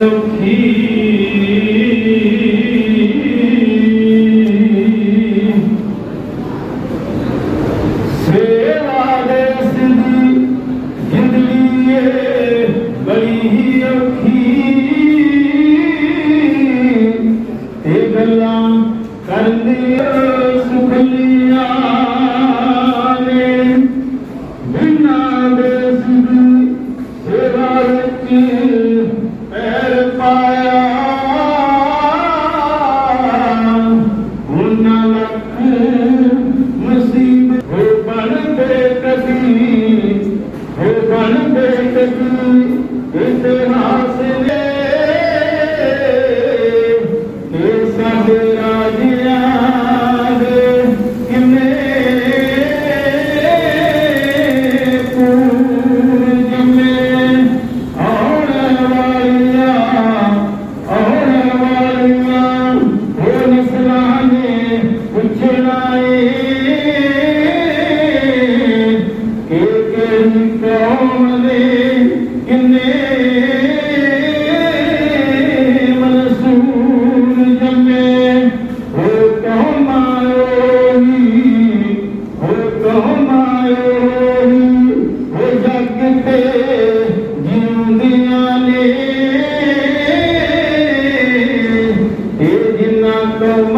ਸੁਖੀ ਸੇਵਾ ਦੇ ਸਿੱਧੀ ਜ਼ਿੰਦਗੀ ਏ ਬੜੀ ਹੀ ਔਖੀ ਇਹ ਗੱਲਾਂ ਕਰਦੀ ਸੁਖਲੀਆਂ ਨੇ no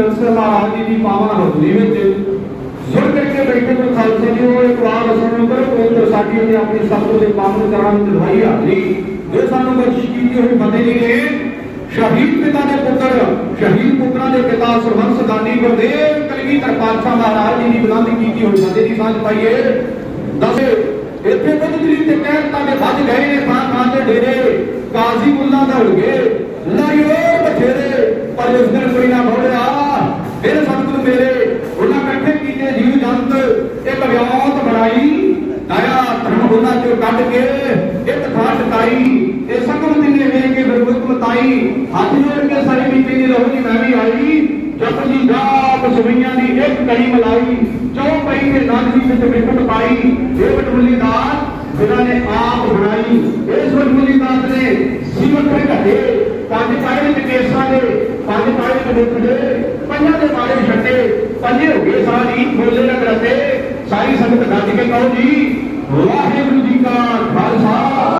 ਸਰ ਮਹਾਰਾਜ ਜੀ ਦੀ ਪਾਵਨ ਹਜ਼ੂਰੀ ਵਿੱਚ। ਸੁਣ ਕਰਕੇ ਬੈਠੇ ਗੁਰੂ ਖਾਲਸਾ ਜੀ, ਉਹ ਇੱਕ ਵਾਰ ਸੁਣਨ ਕਰੋ ਸਾਡੀ ਨੇ ਆਪਣੀ ਸਤਿ ਦੇ ਪਾਵਨ ਚਰਨਾਂ ਵਿੱਚ ਲਵਾਈ ਹਾਜ਼ਰੀ ਜੋ ਸਾਨੂੰ ਬਖਸ਼ਿਸ਼ ਕੀਤੀ ਹੋਈ ਫਤਿਹ ਜੀ ਨੇ ਸ਼ਹੀਦ ਪਿਤਾ ਦੇ ਪੁੱਤਰ, ਸ਼ਹੀਦ ਪੁੱਤਰਾਂ ਦੇ ਪਿਤਾ ਸਰਵੰਸ ਦਾਨੀ ਗੁਰਦੇਵ ਕਲਗੀਧਰ ਪਾਤਸ਼ਾਹ ਮਹਾਰਾਜ ਜੀ ਦੀ ਬੁਲੰਦ ਕੀਤੀ ਹੋਈ ਫਤਿਹ ਦੀ ਸਾਂਝ ਪਾਈਏ। ਦੱਸ, ਇੱਥੇ ਬਦਲੀ ਤੇ ਕਹਿਤਾ ਦੇ ਵੱਜ ਗਏ ਨੇ ਥਾਂ ਥਾਂ ਤੇ ਡੇਰੇ, ਕਾਜ਼ੀ ਮੁੱਲਾ ਦੌੜ ਗਏ। ਬਿਰਬੁਤ ਹੱਥ ਜੋੜ ਕੇ ਸਾਰੀ ਬੀਬੀ ਦੀ ਲਹੂ ਦੀ ਮੈਂ ਵੀ ਆਈ ਜਪ ਜੀ ਜਾਪ ਸਵਈਆਂ ਦੀ ਇੱਕ ਕੜੀ ਮਲਾਈ, ਚੌ ਪਈ ਦੇ ਨੰਦ ਦੀ ਵਿੱਚ ਬਿਰਬੁਤ ਪਾਈ, ਇਹ ਬਟਮੁੱਲੀ ਦਾਤ ਜਿਨ੍ਹਾਂ ਨੇ ਆਪ ਬਣਾਈ, ਇਸ ਬਟਮੁੱਲੀ ਦਾਤ ਨੇ ਸੀਮਤ ਤੇ ਘਟੇ, ਪੰਜ ਪਾਏ ਵਿੱਚ ਕੇਸਾਂ ਦੇ, ਪੰਜ ਪਾਏ ਵਿੱਚ ਮੁੱਖ ਦੇ, ਪੰਜਾਂ ਦੇ ਮਾਰੇ ਛੱਡੇ ਪੰਜੇ ਹੋ ਗਏ ਸਾਰੀ ਖੋਲੇ ਰੰਗ ਰਤੇ ਸਾਰੀ ਸੰਗਤ ਗੱਜ ਕੇ ਕਹੋ ਜੀ, ਵਾਹਿਗੁਰੂ ਜੀ